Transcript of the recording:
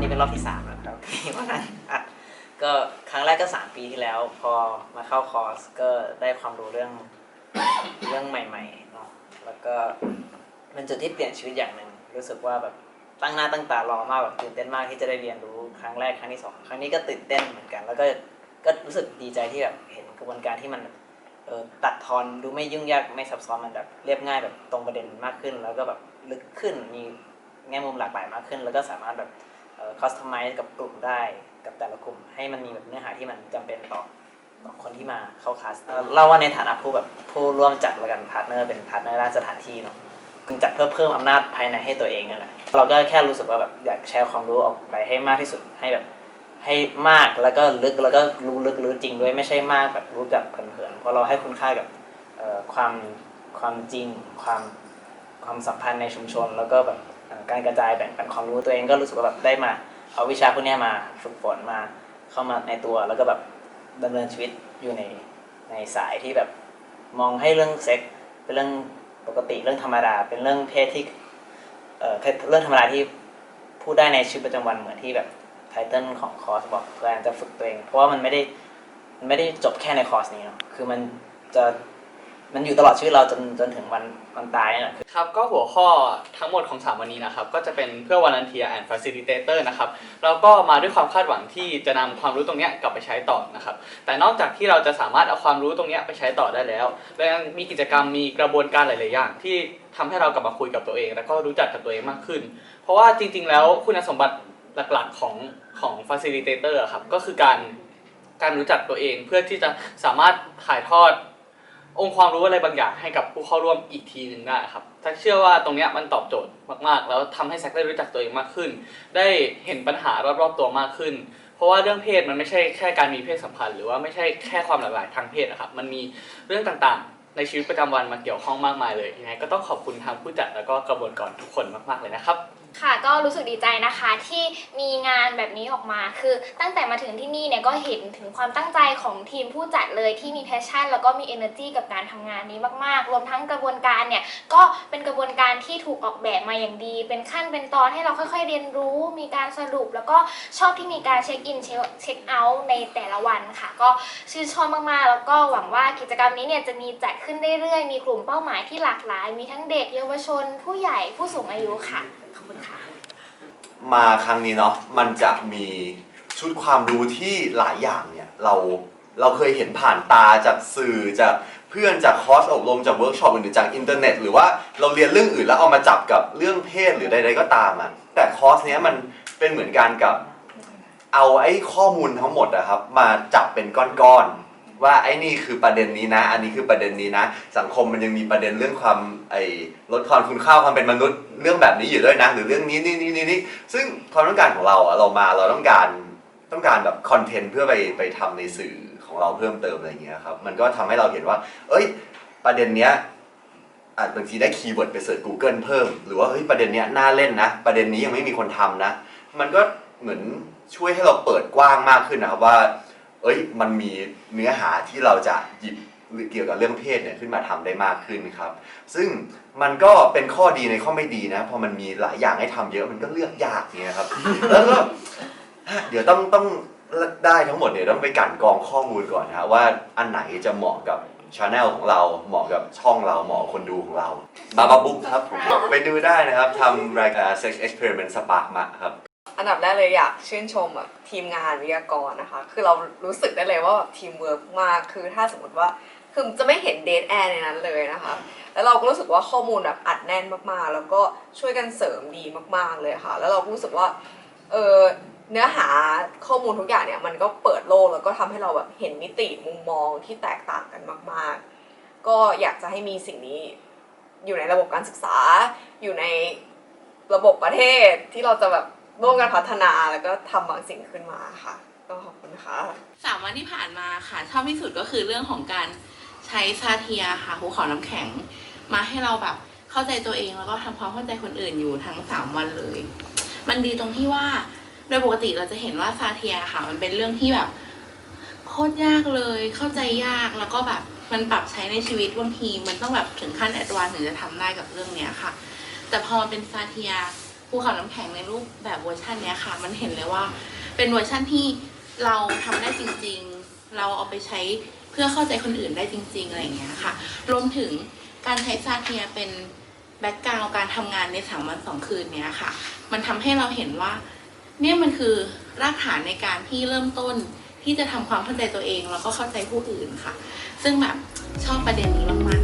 นี้เป็นรอบที่สามแล้วครับที่มานั่งอัดก็ครั้งแรกก็สามปีที่แล้ว พอมาเข้าคอร์สก็ได้ความรู้เรื่องเรื่องใหม่ๆเนาะแล้วก็เป็นจุดที่เปลี่ยนชีวิตอย่างหนึ่งรู้สึกว่าแบบตั้งหน้าตั้งตารอมากแบบตื่นเต้นมากที่จะได้เรียนรู้ครั้งแรกครั้งที่สองครั้งนี้ก็ตื่นเต้นเหมือนกัน แล้วก็ก็รู้สึกดีใจที่แบบเห็นกระบวนการที่มันเออตัดทอนดูไม่ยุ่งยากไม่ซับซ้อนมันแบบเรียบง่ายแบบตรงประเด็นมากขึ้น แล้วก็แบบลึกขึ้นมีแง่มุมหลากหลายมากขึ้น แล้วก็สามารถแบบเอ่อ คัสตอมไมซ์กับกลุ่มได้กับแต่ละกลุ่ม ให้มันมีแบบเนื้อหาที่มันจำเป็นต่อต่อคนที่มาเข้าคลาสเอ่อเล่าว่าในฐานะผู้แบบผู้ร่วมจัดแล้วกันพาร์ทเนอร์เป็นพาร์ทเนอร์ด้านสถานที่เนาะคือจัดเพื่อเพิ่มอำนาจภายในให้ตัวเองนั่นแหละเราก็แค่รู้สึกว่าแบบอยากแชร์ความรู้ออกไปให้มากที่สุดให้แบบให้มากแล้วก็ลึกแล้วก็รู้ลึกรู้จริงด้วยไม่ใช่มากแบบรู้แบบเผินๆเพราะเราให้คุณค่ากับเอ่อความความจริงความความสัมพันธ์ในชุมชนแล้วก็แบบเอ่อ การกระจายแบ่งปันความรู้ตัวเองก็รู้สึกว่าแบบได้มา เอาวิชาพวกนี้มาฝึกฝนมาเข้ามาในตัวแล้วก็แบบดำเนินชีวิตอยู่ในในสายที่แบบมองให้เรื่องเซ็กเป็นเรื่องปกติเรื่องธรรมดา เป็นเรื่องเพศที่เอ่อเรื่องธรรมดาที่พูดได้ในชีวิตประจำวันเหมือนที่แบบไทเทิลของคอร์สบอกพยายามจะฝึกตัวเอง เพราะว่ามันไม่ได้มันไม่ได้จบแค่ในคอร์สนี้เนาะคือมันจะ มันอยู่ตลอดชีวิตเราจนจนถึงวันวันตายนี่แหละ ครับก็หัวข้อทั้งหมดของ 3 วันนี้นะครับ ก็จะเป็นเพื่อ volunteer and facilitator นะครับแล้วก็มาด้วยความคาดหวังที่จะนำความรู้ตรงเนี้ยกลับไปใช้ต่อนะครับ แต่นอกจากที่เราจะสามารถเอาความรู้ตรงเนี้ยไปใช้ต่อได้แล้วเรายังมีกิจกรรมมีกระบวนการหลายๆอย่างที่ทำให้เรากลับมาคุยกับตัวเอง แล้วก็รู้จักกับตัวเองมากขึ้น เพราะว่าจริง ๆ แล้วคุณสมบัติหลักๆของของ facilitator อะครับก็คือการการรู้จักตัวเองเพื่อที่จะสามารถถ่ายทอด องค์ความรู้อะไรบางอย่างให้กับผู้เข้าร่วมอีกทีหนึ่งได้ครับถ้าเชื่อว่าตรงเนี้ยมันตอบโจทย์มากๆ แล้วทำให้แซกได้รู้จักตัวเองมากขึ้น ได้เห็นปัญหารอบๆตัวมากขึ้น เพราะว่าเรื่องเพศมันไม่ใช่แค่การมีเพศสัมพันธ์หรือว่าไม่ใช่แค่ความหลากหลายทางเพศนะครับ มันมีเรื่องต่างๆ ในชีวิตประจำวันมาเกี่ยวข้องมากมายเลยยังไงก็ต้องขอบคุณทางผู้จัดแล้วก็กระบวนการทุกคนมากๆเลยนะครับ ค่ะก็รู้สึกดีใจนะคะที่มีงานแบบนี้ออกมา คือตั้งแต่มาถึงที่นี่เนี่ยก็เห็นถึงความตั้งใจของทีมผู้จัดเลยที่มีแพชชั่น แล้วก็มี energy กับการทำงานนี้มากๆ รวมทั้งกระบวนการเนี่ยก็เป็นกระบวนการที่ถูกออกแบบมาอย่างดี เป็นขั้นเป็นตอนให้เราค่อย ๆ เรียนรู้ มีการสรุป แล้วก็ชอบที่มีการเช็คอินเช็คเอาท์ในแต่ละวันค่ะ ก็ชื่นชอบมากๆ แล้วก็หวังว่ากิจกรรมนี้เนี่ยจะมีจัดขึ้นเรื่อยๆมีกลุ่มเป้าหมายที่หลากหลาย มีทั้งเด็กเยาวชน ผู้ใหญ่ผู้สูงอายุค่ะ คุณค่ะ มาครั้งนี้เนาะมันจะมีชุดความรู้ที่หลายอย่างเนี่ยเราเราเคยเห็นผ่านตาจากสื่อจากเพื่อนจากคอร์สอบรมจากเวิร์กช็อปหรือจากอินเทอร์เน็ต หรือว่าเราเรียนเรื่องอื่นแล้วเอามาจับกับเรื่องเพศหรือใดๆก็ตามอะแต่คอร์สเนี้ยมันเป็นเหมือนกันกับเอาไอ้ข้อมูลทั้งหมดอะครับมาจับเป็นก้อนๆว่าไอ้นี่คือประเด็นนี้นะ อันนี้คือประเด็นนี้นะ สังคมมันยังมีประเด็นเรื่องความไอ้ลดความคุณค่าความเป็นมนุษย์ เรื่องแบบนี้อยู่ด้วยนะ หรือเรื่องนี้นี่นี่นี่นี่ซึ่งความต้องการของเราอะเรามาเราต้องการต้องการแบบคอนเทนต์เพื่อไปไปทำในสื่อของเราเพิ่มเติมอะไรอย่างเงี้ยครับมันก็ทำให้เราเห็นว่า เอ้ย ประเด็นเนี้ยอาจบางทีได้คีย์เวิร์ดไปเสิร์ช Google เพิ่ม หรือว่าเฮ้ยประเด็นเนี้ยน่าเล่นนะ ประเด็นนี้ยังไม่มีคนทำนะ มันก็เหมือนช่วยให้เราเปิดกว้างมากขึ้นนะครับว่า เอ้ย มันมีเนื้อหาที่เราจะหยิบ เกี่ยวกับเรื่องเพศเนี่ยขึ้นมาทำได้มากขึ้นครับ ซึ่งมันก็เป็นข้อดีในข้อไม่ดีนะ พอมันมีหลายอย่างให้ทำเยอะมันก็เลือกยากเนี่ยครับ แล้วก็เดี๋ยวต้องต้องได้ทั้งหมดเนี่ยต้องไปกันกองข้อมูลก่อนนะว่าอันไหนจะเหมาะกับชาแนลของเราเหมาะกับช่องเราเหมาะคนดูของเราบาบาบุ๊กครับผมไปดูได้นะครับทำรายการ Sex Experiment Spark มาครับอันดับแรกเลยอยากชื่นชมแบบทีมงานวิทยากรนะคะ คือเรารู้สึกได้เลยว่าแบบทีมเวิร์กมาก คือถ้าสมมติว่า คือจะไม่เห็นเดทแอร์ในนั้นเลยนะคะ แล้วเราก็รู้สึกว่าข้อมูลแบบอัดแน่นมากๆ แล้วก็ช่วยกันเสริมดีมากๆเลยค่ะ แล้วเราก็รู้สึกว่าเออเนื้อหาข้อมูลทุกอย่างเนี่ยมันก็เปิดโลกแล้วก็ทำให้เราแบบเห็นมิติมุมมองที่แตกต่างกันมาก ๆ ก็อยากจะให้มีสิ่งนี้อยู่ในระบบการศึกษา อยู่ในระบบประเทศที่เราจะแบบร่วมกันพัฒนาแล้วก็ทำบางสิ่งขึ้นมาค่ะ ก็ขอบคุณค่ะสามวันที่ผ่านมาค่ะชอบที่สุดก็คือเรื่องของการ ใช้ซาเทียค่ะภูเขาน้ำแข็ง มาให้เราแบบเข้าใจตัวเองแล้วก็ทำความเข้าใจคนอื่นอยู่ทั้งสามวันเลย มันดีตรงที่ว่าโดยปกติเราจะเห็นว่าซาเทียค่ะ มันเป็นเรื่องที่แบบโคตรยากเลยเข้าใจยากแล้วก็แบบมันปรับใช้ในชีวิตบางทีมันต้องแบบถึงขั้นแอดวานถึงจะทำได้กับเรื่องเนี้ยค่ะ แต่พอมันเป็นซาเทียภูเขาน้ำแข็งในรูปแบบเวอร์ชันเนี้ยค่ะ มันเห็นเลยว่า เป็นเวอร์ชันที่เราทำได้จริง ๆ เราเอาไปใช้ เพื่อเข้าใจคนอื่นได้จริง ๆ อะไรอย่างเงี้ยค่ะ รวมถึงการใช้ซาเทียเป็นแบ็กกราวการทำงานในสามวันสองคืนเนี้ยค่ะ มันทำให้เราเห็นว่าเนี่ยมันคือรากฐานในการที่เริ่มต้นที่จะทำความเข้าใจตัวเองแล้วก็เข้าใจผู้อื่นค่ะ ซึ่งแบบชอบประเด็นนี้มาก